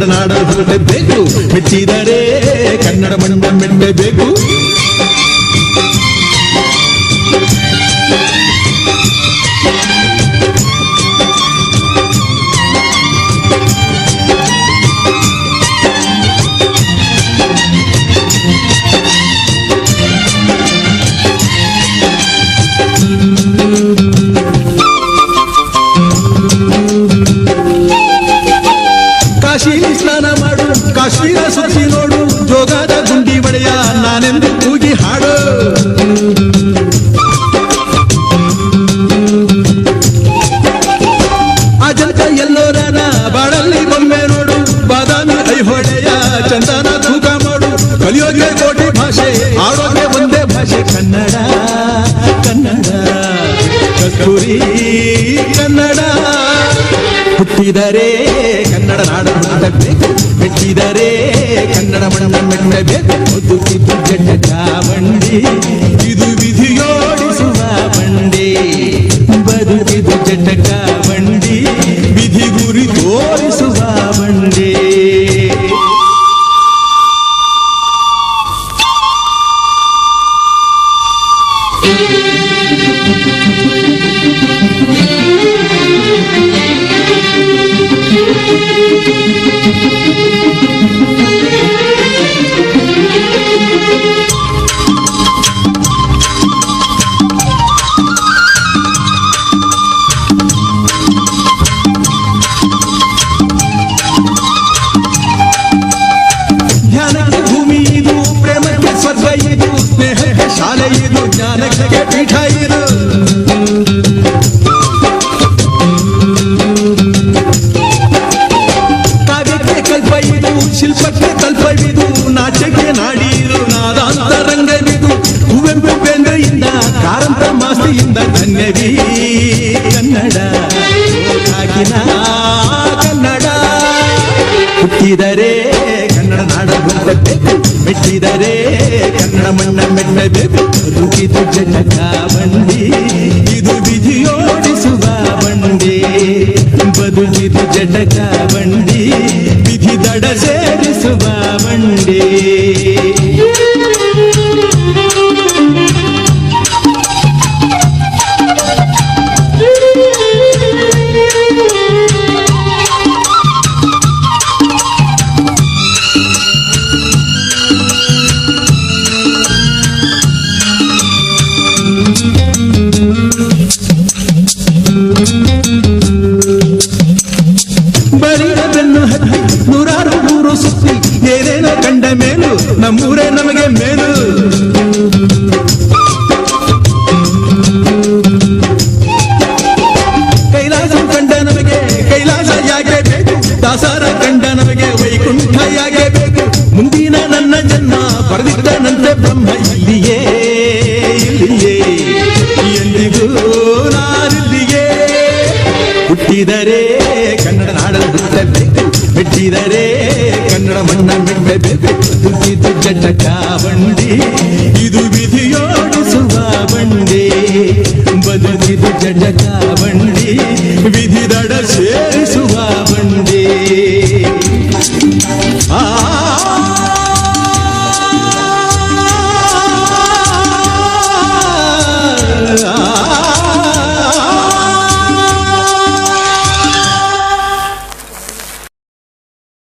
ಕನ್ನಡ ನಾಡಲು ಹೆಬ್ಬೇಕು ಮೆಚ್ಚಿದರೆ ಕನ್ನಡ ಮಣ್ಣ ಮೆಟ್ಟಬೇಕು ಕಾಶಿಲಿ ಸುತ್ತಿ ನೋಡು, ಜೋಗದ ಗುಂಡಿ ಒಡೆಯ ನಾನೆಂದು ಕೂಗಿ ಹಾಡು. ಅಜಂತ ಎಲ್ಲೋರನ ಬಾಳಲ್ಲಿ ಬೊಮ್ಮೆ ನೋಡು, ಬಾದಾಮಿ ಐಹೊಳೆಯ ಚಂದನ ತೂಕ ಮಾಡು. ಕಲಿಯೋಗೆ ಕೋಟಿ ಭಾಷೆ ಆಡೋಗೆ ಒಂದೇ ಭಾಷೆ, ಕನ್ನಡ ಕನ್ನಡ, ಕಸ್ತೂರಿ ಕನ್ನಡ. ಹುಟ್ಟಿದರೆ ಕನ್ನಡ ನಾಡನ್ನು ನಾಡಬೇಕು ಮೆಟ್ಟಿದರೆ ಕನ್ನಡ ಮಣ್ಣ ಮೆಟ್ಟಬೇಕು ಬದುಕಿದ್ದು ಜಟ ಬಂಡಿ ಸ್ನೇಹಕ್ಕೆ ಶಾಲೆ ಇದು ಜ್ಞಾನಕ್ಕೆ ಪೀಠ ಇದು ಕಾವ್ಯಕ್ಕೆ ಕಲ್ಪ ಇದು ಶಿಲ್ಪಕ್ಕೆ ಕಲ್ಪವಿದು ನಾಟ್ಯಕ್ಕೆ ನಾಡಿರು ನಾದಾಂತರಂಗವಿದು ಕುವೆಂಪು ಬೇಂದ್ರೆಯಿಂದ ಕಾರಂತ ಮಾಸ್ತಿಯಿಂದ ಧನ್ಯವೀ ಕನ್ನಡ ಕಾಗಿನ ಕನ್ನಡ ಹುಟ್ಟಿದರೆ ಕನ್ನಡ ನಾಡ ಬೇಕು ಮೆಟ್ಟಿದರೆ ಕನ್ನಡ ಮಣ್ಣ ಮೆಟ್ಟಬೇಕು ಬದುಕಿದು ಜನಕ ಬಂಡಿ ಇದು ವಿಧಿಯೋಡಿಸುವ ಬಂಡಿ. ಬದುಕಿದು ಜಟಕ ನೂರಾರು ಮೂರು ಸುತ್ತಿ ಏನೇನೋ ಕಂಡ ಮೇಲು ನಮ್ಮೂರೇ ನಮಗೆ ಮೇಲು. ಕೈಲಾಸ ಕಂಡ ನಮಗೆ, ಕೈಲಾಸ ಯಾಕೆ ಬೇಕು? ದಾಸರ ಕಂಡ ನಮಗೆ, ವೈಕುಂಠ ಯಾಕೆ ಬೇಕು? ಮುಂದಿನ ನನ್ನ ಜನ್ಮ ಬರೆದಿದ್ದನಂತೆ ಬ್ರಹ್ಮ ಇಲ್ಲಿಯೇ ಇಲ್ಲಿಯೇ. ಎಲ್ಲಿಗೂ ನಾನಿಲ್ಲಿಯೇ. ಹುಟ್ಟಿದರೆ ಕನ್ನಡ ನಾಡಲು ಹುಟ್ಟಬೇಕು ಮೆಟ್ಟಿದರೆ ಕನ್ನಡ ಮಣ್ಣ ಮೆಟ್ಟಬೇಕು ದುಡ್ಡಿದ್ದು ಜಟಕ ಬಂಡಿ